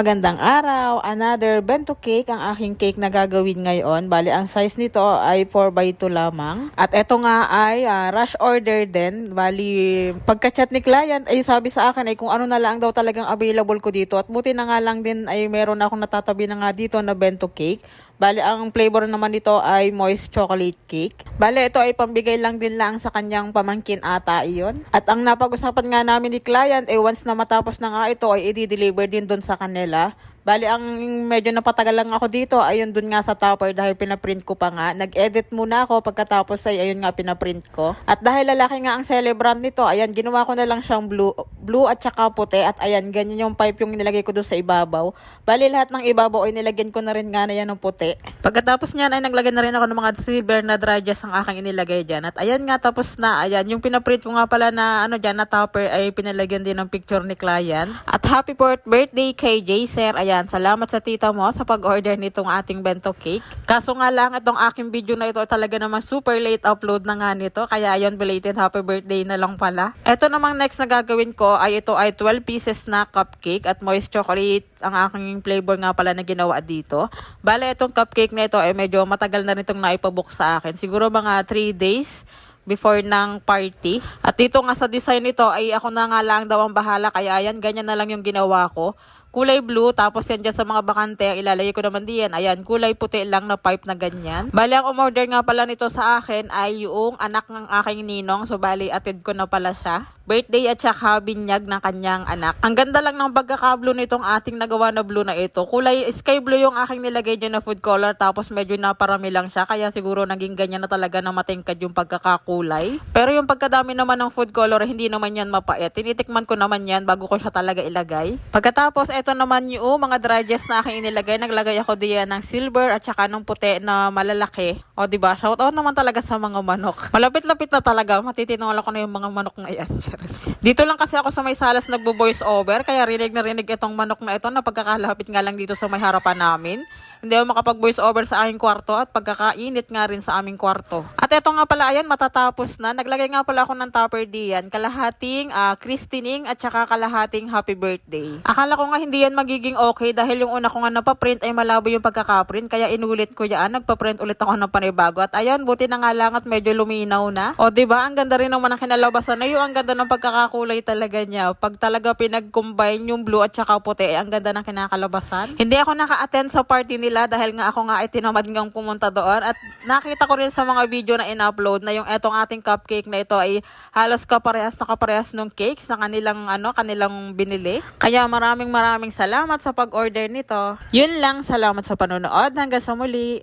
Magandang araw! Another bento cake ang aking cake na gagawin ngayon. Bali, ang size nito ay 4x2 lamang. At ito nga ay ah, rush order din. Bali, pagka-chat ni client ay sabi sa akin ay kung ano na lang daw talagang available ko dito. At buti na nga lang din ay meron akong natatabi na nga dito na bento cake. Bali, ang flavor naman nito ay moist chocolate cake. Bali, ito ay pambigay lang din lang sa kanyang pamangkin ata iyon. At ang napag-usapan nga namin ni client ay once na matapos na nga ito ay i-deliver din doon sa kanila. Bali, ang medyo napatagal lang ako dito, ayun dun nga sa topper dahil pinaprint ko pa nga. Nag-edit muna ako pagkatapos ay ayun nga pinaprint ko. At dahil lalaki nga ang celebrant nito, ayan, ginawa ko na lang siyang blue, blue at saka puti. At ayan, ganyan yung pipe yung nilagay ko doon sa ibabaw. Bali, lahat ng ibabaw ay nilagyan ko na rin nga na yan ng puti. Pagkatapos niyan ay naglagay na rin ako ng mga silver na dryas ang aking inilagay dyan. At ayan nga, tapos na, ayan, yung pinaprint ko nga pala na ano dyan, na topper ay pinalagyan din ng picture ni client. At happy birthday Jay Sir. Ayan, salamat sa tita mo sa pag-order nitong ating bento cake. Kaso nga lang, itong aking video na ito talaga naman super late upload na nga nito. Kaya ayun, belated happy birthday na lang pala. Ito namang next na gagawin ko ay ito ay 12 pieces na cupcake at moist chocolate ang aking flavor nga pala na ginawa dito. Bale, itong cupcake na ito ay medyo matagal na rin itong naipabook sa akin. Siguro mga 3 days before ng party. At dito nga sa design nito ay ako na nga lang daw ang bahala kaya ayan ganyan na lang yung ginawa ko. Kulay blue, tapos yan dyan sa mga bakante, ilalagay ko naman diyan. Ayan, kulay puti lang na pipe na ganyan. Bali, ang umorder nga pala nito sa akin ay yung anak ng aking ninong. So, bali, atid ko na pala siya. Birthday at saka binyag ng kanyang anak. Ang ganda lang ng pagkakablo nitong ating nagawa na blue na ito. Kulay sky blue yung aking nilagay dyan na food color, tapos medyo naparami lang siya. Kaya siguro naging ganyan na talaga na matingkad yung pagkakakulay. Pero yung pagkadami naman ng food color, hindi naman yan mapait. Tinitikman ko naman yan bago ko siya talaga ilagay. Pagkatapos, ito naman yung mga dredges na aking inilagay. Naglagay ako diyan ng silver at saka ng puti na malalaki. O, di ba? Shoutout naman talaga sa mga manok. Malapit-lapit na talaga. Matitinola ko na yung mga manok na yan. Dito lang kasi ako sa may salas nagbo-voice over. Kaya rinig na rinig itong manok na ito na pagkakalapit nga lang dito sa may harapan namin. Hindi ako makapag-voice over sa aking kwarto at pagkakainit nga rin sa aming kwarto. At eto nga pala, ayan, matatapos na. Naglagay nga pala ako ng topper diyan. Kalahating uh, christening at saka kalahating happy birthday. Akala ko nga hindi yan magiging okay dahil yung una ko nga napaprint ay malabo yung pagkakaprint. Kaya inulit ko yan. Nagpaprint ulit ako ng panibago. At ayan, buti na nga lang at medyo luminaw na. O, ba Ang ganda rin naman ang kinalabasan na yun. Ang ganda ng pagkakakulay talaga niya. Pag talaga pinag-combine yung blue at saka puti, ay ang ganda ng kinakalabasan. Hindi ako naka-attend sa party nila dahil nga ako nga ay tinamad ngang pumunta doon. At nakita ko rin sa mga video na in-upload na yung etong ating cupcake na ito ay halos kaparehas na kaparehas nung cakes na kanilang, ano, kanilang binili. Kaya maraming maraming salamat sa pag-order nito. Yun lang, salamat sa panonood. Hanggang sa muli.